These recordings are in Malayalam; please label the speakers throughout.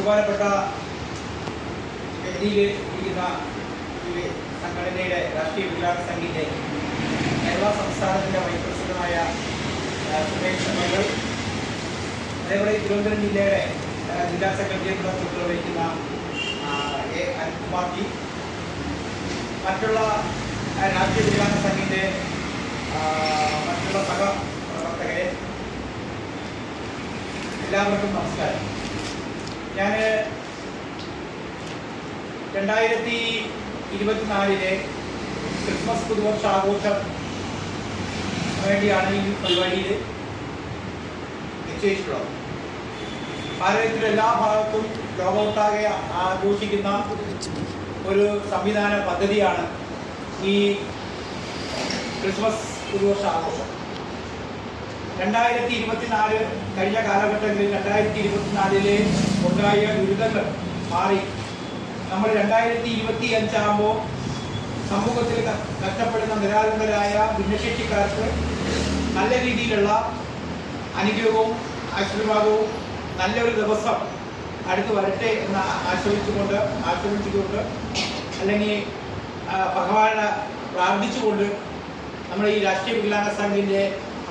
Speaker 1: ബഹുമാനപ്പെട്ട ഡൽഹിയിൽ ഇരിക്കുന്ന ഈ സംഘടനയുടെ രാഷ്ട്രീയ വികലാംഗ സംഘിന്റെ കേരള സംസ്ഥാനത്തിന്റെ വൈസ് പ്രസിഡന്റായ സുരേഷ് മകൾ അതേപോലെ തിരുവനന്തപുരം ജില്ലയുടെ ജില്ലാ സെക്രട്ടറിയുടെ ചുമതല വഹിക്കുന്ന എ. അനിൽകുമാർ ജി. മറ്റുള്ള രാഷ്ട്രീയ വികലാംഗ സംഘിന്റെ മറ്റുള്ള സഹപ്രവർത്തകരെ എല്ലാവർക്കും നമസ്കാരം. ഞാൻ രണ്ടായിരത്തി ഇരുപത്തിനാലിലെ ക്രിസ്മസ് പുതുവർഷ ആഘോഷം വേണ്ടിയാണ് ഈ പരിപാടിയിൽ നിശ്ചയിച്ചിട്ടുള്ളത്. ഭാരതത്തിലെ എല്ലാ ഭാഗത്തും ലോകമൊട്ടാകെ ആഘോഷിക്കുന്ന ഒരു സംവിധാന പദ്ധതിയാണ് ഈ ക്രിസ്മസ് പുതുവർഷ ആഘോഷം. രണ്ടായിരത്തി ഇരുപത്തിനാല് കഴിഞ്ഞ കാലഘട്ടങ്ങളിൽ രണ്ടായിരത്തി ഇരുപത്തിനാലിലെ ഉണ്ടായ ദുരിതങ്ങൾ മാറി. നമ്മൾ രണ്ടായിരത്തി ഇരുപത്തി അഞ്ചാകുമ്പോൾ സമൂഹത്തിൽ കഷ്ടപ്പെടുന്ന നിരാലംബരായ ഭിന്നശേഷിക്കാർക്ക് നല്ല രീതിയിലുള്ള അനുഗ്രഹവും ആശീർവാദവും നല്ലൊരു ദിവസം അടുത്ത് വരട്ടെ എന്ന് ആശ്രയിച്ചുകൊണ്ട് ആശ്രയിച്ചുകൊണ്ട് അല്ലെങ്കിൽ ഭഗവാനെ പ്രാർത്ഥിച്ചുകൊണ്ട് നമ്മുടെ ഈ രാഷ്ട്രീയ വികലാംഗ സംഘിന്റെ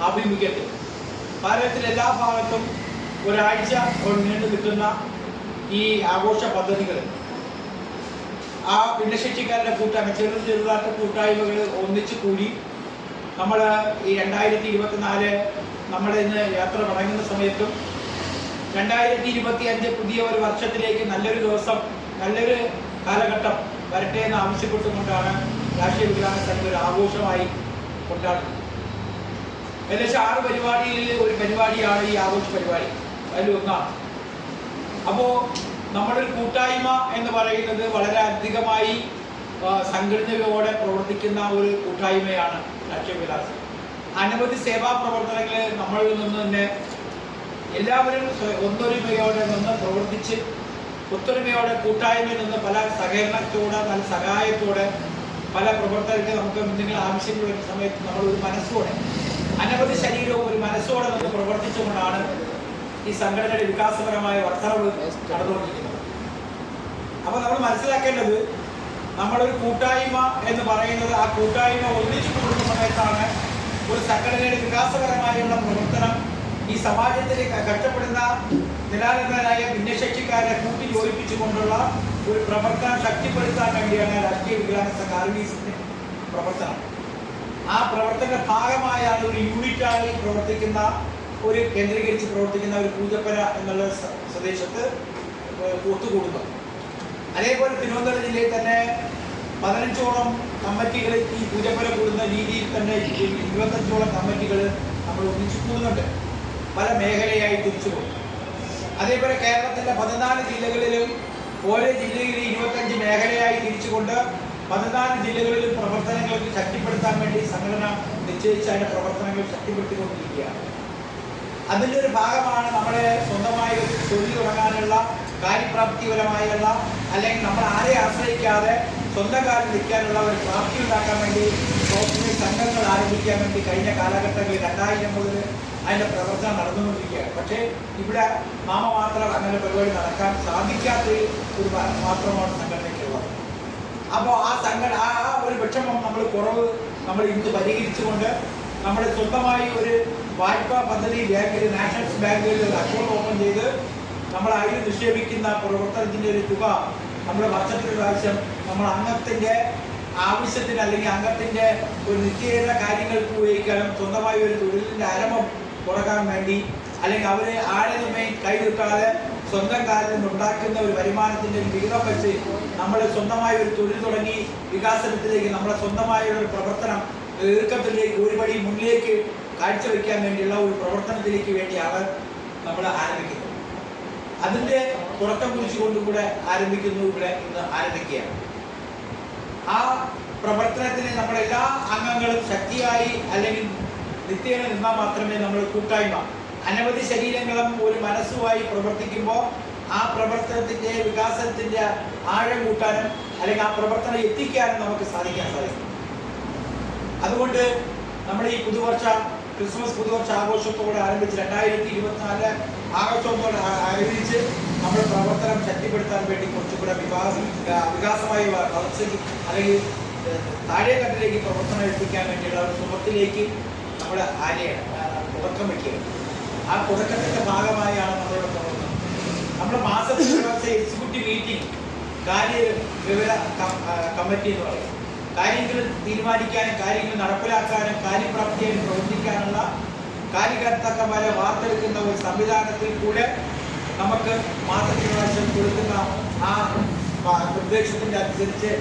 Speaker 1: ആഭിമുഖ്യത്തിൽ ഭാരതത്തിലെ എല്ലാ ഭാഗത്തും ഒരാഴ്ച നീണ്ടു നിൽക്കുന്ന ഈ ആഘോഷ പദ്ധതികൾ. ആ ഭിന്നശേഷിക്കാരുടെ കൂട്ടായ്മ ചെറു ചെറുതാത്ത കൂട്ടായ്മകൾ ഒന്നിച്ചു കൂടി നമ്മൾ ഈ രണ്ടായിരത്തി ഇരുപത്തിനാല് നമ്മുടെ ഇന്ന് യാത്ര തുടങ്ങുന്ന സമയത്തും രണ്ടായിരത്തി ഇരുപത്തി അഞ്ച് പുതിയ ഒരു വർഷത്തിലേക്ക് നല്ലൊരു ദിവസം നല്ലൊരു കാലഘട്ടം വരട്ടെ എന്ന് ആവശ്യപ്പെട്ടുകൊണ്ടാണ് രാഷ്ട്രീയ വികലാംഗ സംഘം ഒരു ആഘോഷമായി കൊണ്ടാടുന്നത്. ഏകദേശം ആറ് പരിപാടിയിൽ ഒരു പരിപാടിയാണ് ഈ ആഘോഷ പരിപാടി. അതിൽ ഒന്നാണ് അപ്പോൾ നമ്മുടെ ഒരു കൂട്ടായ്മ എന്ന് പറയുന്നത് വളരെ അധികമായി സംഘടനയോടെ പ്രവർത്തിക്കുന്ന ഒരു കൂട്ടായ്മയാണ് ലക്ഷ്യവിലാസം വിലാസം. അനവധി സേവാ പ്രവർത്തനങ്ങൾ നമ്മളിൽ നിന്ന് തന്നെ എല്ലാവരും ഒന്നൊരുമയോടെ നിന്ന് പ്രവർത്തിച്ച് ഒത്തൊരുമയോടെ കൂട്ടായ്മയിൽ നിന്ന് പല സഹകരണത്തോടെ പല സഹായത്തോടെ പല പ്രവർത്തകർക്ക് നമുക്ക് എന്തെങ്കിലും ആവശ്യങ്ങൾ വരുന്ന സമയത്ത് നമ്മൾ ഒരു മനസ്സോടെ അനവധി ശരീരവും ഒരു മനസ്സോടെ നമുക്ക് പ്രവർത്തിച്ചുകൊണ്ടാണ് ഈ സംഘടനയുടെ വികാസപരമായ വർധനവ് നടന്നുകൊണ്ടിരിക്കുന്നത്. അപ്പൊ നമ്മൾ മനസ്സിലാക്കേണ്ടത് നമ്മളൊരു കൂട്ടായ്മ എന്ന് പറയുന്നത് ആ കൂട്ടായ്മ ഒന്നിച്ചു കൂടുന്ന സമയത്താണ് ഒരു സംഘടനയുടെ വികാസപരമായുള്ള പ്രവർത്തനം ഈ സമാജത്തിൽ ക- കഷ്ടപ്പെടുന്ന നിരാലംബരായ ഭിന്നശേഷിക്കാരെ കൂട്ടി യോജിപ്പിച്ചുകൊണ്ടുള്ള ഒരു പ്രവർത്തനം ശക്തിപ്പെടുത്താൻ വേണ്ടിയാണ് രാഷ്ട്രീയ വികലാംഗ സംഘ പ്രവർത്തനം. ആ പ്രവർത്തന ഭാഗമായ ഒരു യൂണിറ്റായി പ്രവർത്തിക്കുന്ന ഒരു കേന്ദ്രീകരിച്ച് പ്രവർത്തിക്കുന്ന ഒരു പൂജപ്പര എന്നുള്ള സ്വദേശത്ത് ഒത്തുകൂടുന്നു അതേപോലെ തിരുവനന്തപുരം ജില്ലയിൽ തന്നെ പതിനഞ്ചോളം കമ്മിറ്റികൾ ഈ പൂജപ്പര കൂടുന്ന രീതിയിൽ തന്നെ ഇരുപത്തഞ്ചോളം കമ്മിറ്റികൾ നമ്മൾ ഒന്നിച്ചു കൂടുന്നുണ്ട്. പല മേഖലയായി തിരിച്ചു പോകും. അതേപോലെ കേരളത്തിലെ പതിനാല് ജില്ലകളിലും ഓരോ ജില്ലയിലും ഇരുപത്തഞ്ച് മേഖലയായി തിരിച്ചുകൊണ്ട് പതിനാല് ജില്ലകളിലും പ്രവർത്തനങ്ങൾക്ക് ശക്തിപ്പെടുത്താൻ വേണ്ടി സംഘടന നിശ്ചയിച്ച അതിന്റെ പ്രവർത്തനങ്ങൾ ശക്തിപ്പെടുത്തിക്കൊണ്ടിരിക്കുകയാണ് അതിന്റെ ഒരു ഭാഗമാണ് നമ്മളെ സ്വന്തമായി തൊഴിൽ തുടങ്ങാനുള്ള കാര്യപ്രാപ്തിപരമായുള്ള അല്ലെങ്കിൽ നമ്മൾ ആരെ ആശ്രയിക്കാതെ സ്വന്തം കാലിൽ നിൽക്കാനുള്ള ഒരു പ്രാപ്തി ഉണ്ടാക്കാൻ വേണ്ടി പ്രവർത്തന സംഘങ്ങൾ ആരംഭിക്കാൻ വേണ്ടി കഴിഞ്ഞ കാലഘട്ടങ്ങളിൽ രണ്ടായിരം മുതൽ അതിന്റെ പ്രവർത്തനം നടന്നുകൊണ്ടിരിക്കുകയാണ്. പക്ഷേ ഇവിടെ മാമ മാത്രം അങ്ങനെ പരിപാടി നടക്കാൻ സാധിക്കാത്ത ഒരു മാത്രമാണ് സംഘടനയ്ക്കുള്ളത് അപ്പോൾ ആ സങ്കട ആ ഒരു വിഷമം നമ്മൾ കുറവ് നമ്മൾ ഇന്ന് പരിഹരിച്ചുകൊണ്ട് നമ്മൾ സ്വന്തമായി ഒരു വായ്പാ പദ്ധതി ബാങ്കിൽ നാഷണൽസ് ബാങ്കിൽ ഒരു അക്കൗണ്ട് ഓപ്പൺ ചെയ്ത് നമ്മൾ അതിൽ നിക്ഷേപിക്കുന്ന പ്രവർത്തനത്തിന്റെ ഒരു തുക നമ്മുടെ വർഷത്തിൽ പ്രാവശ്യം നമ്മൾ അംഗത്തിന്റെ ആവശ്യത്തിന് അല്ലെങ്കിൽ അംഗത്തിന്റെ ഒരു നിത്യേന കാര്യങ്ങൾക്ക് ഉപയോഗിക്കാനും സ്വന്തമായി ഒരു തൊഴിലിന്റെ ആരംഭം തുടങ്ങാൻ വേണ്ടി അല്ലെങ്കിൽ അവരെ ആരെ നമ്മെ കൈ കിട്ടാതെ സ്വന്തം കാലിൽ നിന്ന് ഉണ്ടാക്കുന്ന ഒരു വരുമാനത്തിന്റെ ഒരു വെച്ച് നമ്മൾ സ്വന്തമായ ഒരു തൊഴിൽ തുടങ്ങി വികാസനത്തിലേക്ക് നമ്മുടെ സ്വന്തമായ ഒരു പ്രവർത്തനം ദീർഘത്തിലേക്ക് ഒരുപടി മുന്നിലേക്ക് കാഴ്ചവെക്കാൻ വേണ്ടിയുള്ള ഒരു പ്രവർത്തനത്തിലേക്ക് വേണ്ടിയാണ് നമ്മൾ ആരംഭിക്കുന്നത്. അതിന്റെ തുടക്കം കുറിച്ചുകൊണ്ടും കൂടെ ആരംഭിക്കുന്നു ഇവിടെ ഇന്ന് ആരംഭിക്കുകയാണ്. ആ പ്രവർത്തനത്തിന് നമ്മുടെ എല്ലാ അംഗങ്ങളും ശക്തിയായി അല്ലെങ്കിൽ നിത്യേന നിന്നാൽ മാത്രമേ നമ്മൾ കൂട്ടായ്മ അനവധി ശരീരങ്ങളും ഒരു മനസ്സുമായി പ്രവർത്തിക്കുമ്പോൾ ആ പ്രവർത്തനത്തിന്റെ വികാസത്തിന്റെ ആഴം കൂട്ടാനും അല്ലെങ്കിൽ ആ പ്രവർത്തനം എത്തിക്കാനും നമുക്ക് സാധിക്കാൻ സാധിക്കും. അതുകൊണ്ട് നമ്മൾ ഈ പുതുവർഷ ക്രിസ്മസ് പുതുവർഷ ആഘോഷത്തോടെ ആരംഭിച്ച് രണ്ടായിരത്തി ഇരുപത്തിനാല് ആഘോഷത്തോടെ ആരംഭിച്ച് നമ്മൾ പ്രവർത്തനം ശക്തിപ്പെടുത്താൻ വേണ്ടി കുറച്ചുകൂടെ വികാസം വികാസമായി വളർച്ച അല്ലെങ്കിൽ താഴെ താഴെത്തട്ടിലേക്ക് പ്രവർത്തനം എത്തിക്കാൻ വേണ്ടിയുള്ള ഒരു സുഹൃത്തിലേക്ക് നമ്മൾ ആരെയാണ് തുടക്കം വയ്ക്കുക. ആ തുടക്കത്തിന്റെ ഭാഗമായാണ് നമ്മളിവിടെ പോകുന്നത് ഒരു ദിവസം എക്സിക്യൂട്ടീവ് മീറ്റിംഗ് കാര്യ വിവര കമ്മിറ്റി എന്ന് പറയും. കാര്യങ്ങൾ തീരുമാനിക്കാനും കാര്യങ്ങൾ നടപ്പിലാക്കാനും കാര്യപ്രാപ്തിയായി പ്രവർത്തിക്കാനുള്ള കാര്യകർത്താക്കന്മാരെ വാർത്തെടുക്കുന്ന ഒരു സംവിധാനത്തിൽ കൂടെ നമുക്ക് മാസത്തിൽ പ്രാവശ്യം കൊടുക്കുന്ന ആ നിർദ്ദേശത്തിന്റെ അനുസരിച്ച്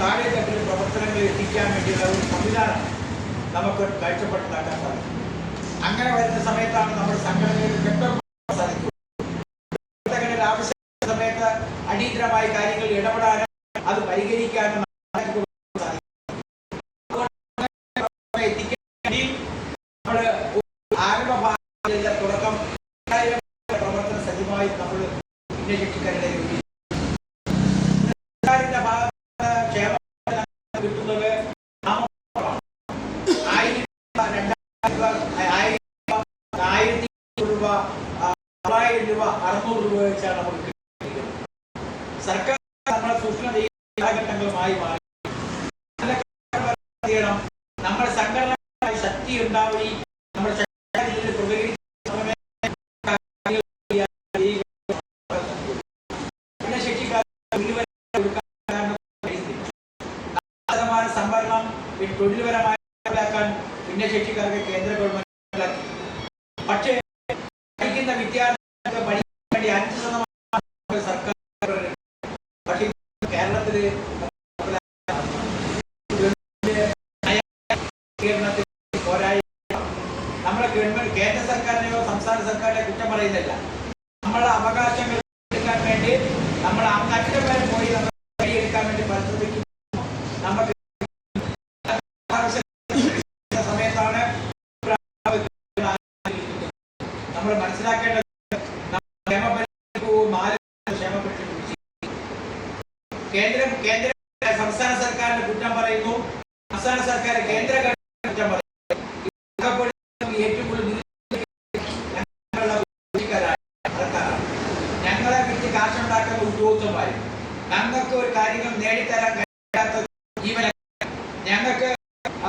Speaker 1: താഴെത്തട്ടിൽ പ്രവർത്തനങ്ങൾ എത്തിക്കാൻ വേണ്ടിയുള്ള ഒരു സംവിധാനം നമുക്ക് കാഴ്ചപ്പെടുത്താക്കാൻ സാധിക്കും. അങ്ങനെ വരുന്ന സമയത്താണ് നമ്മൾ സംഘടനയിൽ വ്യക്തമാക്കാൻ സാധിക്കും ആവശ്യ സമയത്ത് അടിയന്തരമായി കാര്യങ്ങൾ ഇടപെടാനും അത് പരിഹരിക്കാനും ആരംഭ ഭാഗങ്ങളിലെ തുടക്കം പ്രവർത്തന സജ്ജമായി നമ്മൾ ഭിന്നശക്തിക്കാരുടെ സർക്കാരിന്റെ ഭാഗത്ത് ക്ഷേമം കിട്ടുന്നത് നാമമാണ്. ആയിരം രൂപ, രണ്ടായിരം രൂപ, ആയിരം രൂപ, ആയിരത്തി രൂപ ആ, തൊള്ളായിരം രൂപ അറുന്നൂറ് രൂപ വെച്ചാണ് കിട്ടിയിരിക്കുന്നത് സർക്കാർ നമ്മളെ സൂക്ഷ്മ കാലഘട്ടങ്ങളുമായി മാറി. നമ്മുടെ സംഘടന ശക്തി ഉണ്ടാവുകയും നമ്മുടെ ശക്തി തൊഴിൽപരമായി പ്രതികരിക്കുന്നവരെ കാര്യങ്ങൾ ചെയ്യാൻ കഴിയുകയും പിന്നെ ശക്തിക്കാർ തൊഴിൽപരമായി കൊടുക്കാൻ കഴിയുന്നില്ല. നാല് ശതമാനം സംവരണം പിന്നെ തൊഴിൽപരമായി നടപ്പിലാക്കാൻ ഭിന്നശേഷിക്കാർക്ക് കേന്ദ്ര ഗവൺമെന്റ് നടപ്പിലാക്കി. പക്ഷേ പഠിക്കുന്ന വിദ്യാർത്ഥികൾക്ക് പഠിക്കാൻ വേണ്ടി അഞ്ച് ശതമാനം സർക്കാർ പക്ഷേ കേരളത്തിൽ നയീകരണത്തിൽ പോരായ്മ നമ്മുടെ ഗവൺമെന്റ് കേന്ദ്ര സർക്കാരിനെയോ സംസ്ഥാന സർക്കാരിനെ കുറ്റം പറയുന്നില്ല നമ്മുടെ അവകാശങ്ങൾ എടുക്കാൻ വേണ്ടി നമ്മൾ അങ്ങറ്റം വരെ പോയി നമ്മൾ നേടിയെടുക്കാൻ വേണ്ടി പരിശ്രമിക്കും നമുക്ക് ആവശ്യമുള്ള സമയത്താണ് നമ്മൾ മനസ്സിലാക്കേണ്ടത് നമ്മൾ ക്ഷേമപരിപാലനവും നാല് ക്ഷേമപരിപാലനം കേന്ദ്രം കേന്ദ്ര സംസ്ഥാന സർക്കാരിന്റെ കുറ്റം പറയുന്നു. സംസ്ഥാന സർക്കാർ കേന്ദ്ര കുറ്റം പറയുന്നു. ഏറ്റവും കൂടുതൽ ഞങ്ങളെ വിറ്റ് കാശുണ്ടാക്കുന്ന ഉദ്യോഗസ്ഥന്മാർ ഞങ്ങൾക്ക് ഒരു കാര്യങ്ങൾ നേടിത്തരാൻ കഴിയാത്ത ഞങ്ങൾക്ക്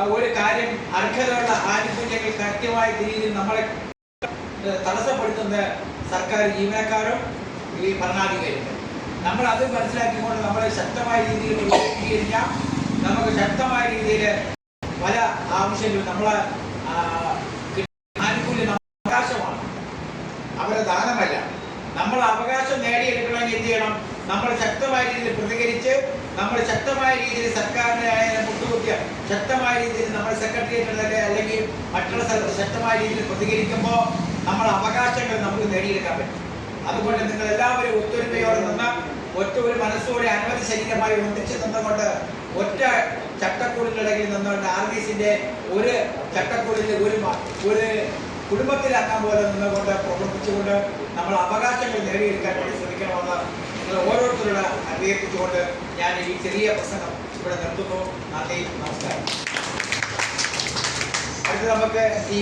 Speaker 1: ഒരു കാര്യം അർഹതയുള്ള ആനുകൂല്യങ്ങൾ കൃത്യമായ രീതിയിൽ നമ്മളെ തടസ്സപ്പെടുത്തുന്ന സർക്കാർ ജീവനക്കാരും ഈ ഭരണാധികാരികൾ നമ്മൾ അത് മനസ്സിലാക്കിക്കൊണ്ട് നമ്മൾ ശക്തമായ രീതിയിൽ കഴിഞ്ഞാൽ നമുക്ക് ശക്തമായ രീതിയിൽ പല ആവശ്യങ്ങളും നമ്മളെ ആനുകൂല്യം അവകാശമാണ്. അവരുടെ ദാനമല്ല. നമ്മൾ അവകാശം നേടിയെടുക്കണമെങ്കിൽ എന്ത് ചെയ്യണം? നമ്മൾ ശക്തമായ രീതിയിൽ പ്രതികരിച്ച് നമ്മൾ ശക്തമായ രീതിയിൽ സർക്കാരിനെ മുട്ടുകുത്തിയ ശക്തമായ രീതിയിൽ നമ്മൾ സെക്രട്ടേറിയറ്റ് അല്ലെങ്കിൽ മറ്റുള്ള സ്ഥലത്ത് ശക്തമായ രീതിയിൽ പ്രതികരിക്കുമ്പോൾ നമ്മൾ അവകാശങ്ങൾ നമുക്ക് നേടിയെടുക്കാൻ പറ്റും. അതുകൊണ്ട് നിങ്ങൾ എല്ലാവരും ഒത്തൊരുമയോടെ നിന്ന് ഒറ്റ ഒരു മനസ്സോടെ അനവധി ശരീരമായി ഒന്നിച്ച് നിന്നുകൊണ്ട് ഒറ്റ ചട്ടക്കൂടിനിടയിൽ നിന്നുകൊണ്ട് ആർ ബി എസിന്റെ ഒരു ചട്ടക്കൂടിൽ ഒരു ഒരു കുടുംബത്തിലാക്കാൻ പോലെ നിന്നുകൊണ്ട് പ്രവർത്തിച്ചുകൊണ്ട് നമ്മൾ അവകാശങ്ങൾ നേടിയെടുക്കാൻ വേണ്ടി ശ്രമിക്കണമെന്ന് നിങ്ങൾ ഓരോരുത്തരോട് അഭ്യർത്ഥിച്ചുകൊണ്ട് ഞാൻ ഈ ചെറിയ പ്രസംഗം ഇവിടെ നിർത്തുന്നു. നന്ദി നമസ്കാരം. അടുത്ത് നമുക്ക് ഈ